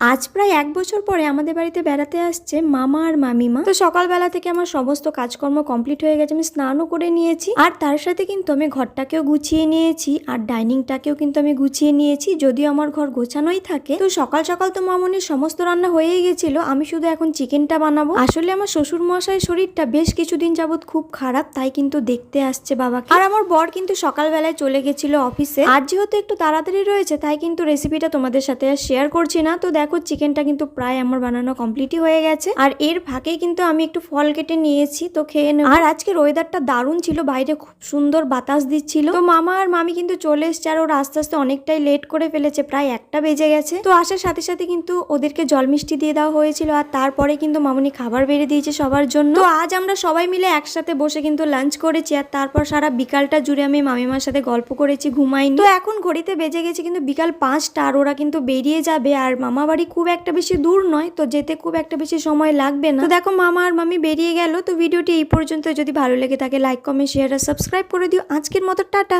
আজ প্রায় এক বছর পরে আমাদের বাড়িতে বেড়াতে আসছে মামা আর মামিমা। তো সকালবেলা থেকে আমার সমস্ত কাজকর্ম কমপ্লিট হয়ে গেছে, আমি স্নানও করে নিয়েছি। আর তার সাথে কিন্তু আমি ঘরটাকেও গুছিয়ে নিয়েছি, আর ডাইনিংটাকেও কিন্তু আমি গুছিয়ে নিয়েছি, যদিও আমার ঘর গোছানোই থাকে। তো সকাল সকাল তো মামনির সমস্ত রান্না হয়েই গেছিল, আমি শুধু এখন চিকেনটা বানাবো। আসলে আমার শ্বশুর মশাই শরীরটা বেশ কিছুদিন যাবৎ খুব খারাপ, তাই কিন্তু দেখতে আসছে বাবাকে। আর আমার বর কিন্তু সকালবেলায় চলে গেছিল অফিসে। আর যেহেতু একটু তাড়াতাড়ি রয়েছে, তাই কিন্তু রেসিপিটা তোমাদের সাথে আর শেয়ার করছি না। তো দেখো, চিকেনটা কিন্তু প্রায় আমার বানানো কমপ্লিটই হয়ে গেছে। আর এর ফাঁকে কিন্তু আমি একটু ফল কেটে নিয়েছি, তো খেয়ে নেব। আর আজকের ওয়েদারটা দারুণ ছিল, বাইরে খুব সুন্দর বাতাস দিচ্ছিল। তো মামা আর মামি কিন্তু চলে এসছে, আর ওরা আস্তে আস্তে অনেকটাই লেট করে ফেলেছে, প্রায় একটা বেজে গেছে। তো আসার সাথে সাথে কিন্তু ওদেরকে জল মিষ্টি দিয়ে দেওয়া হয়েছিল, আর তারপরে কিন্তু মামুনি খাবার বেড়ে দিয়েছে সবার জন্য। তো আজ আমরা সবাই মিলে একসাথে বসে কিন্তু লাঞ্চ করেছি, আর তারপর সারা বিকালটা জুড়ে আমি মামিমার সাথে গল্প করেছি, ঘুমাইনি। তো এখন ঘড়িতে বেজে গেছে কিন্তু বিকাল পাঁচটা, আর ওরা কিন্তু বেরিয়ে যাবে, আর মামা বাড়ি খুব একটা বেশি দূর নয়, তো যেতে খুব একটা বেশি সময় লাগবে না। তো দেখো, মামা আর মামি বেরিয়ে গেল, তো ভিডিওটি এই পর্যন্ত। যদি ভালো লেগে থাকে লাইক কমেন্ট শেয়ার আর সাবস্ক্রাইব করে দিও। আজকের মতো, টাটা।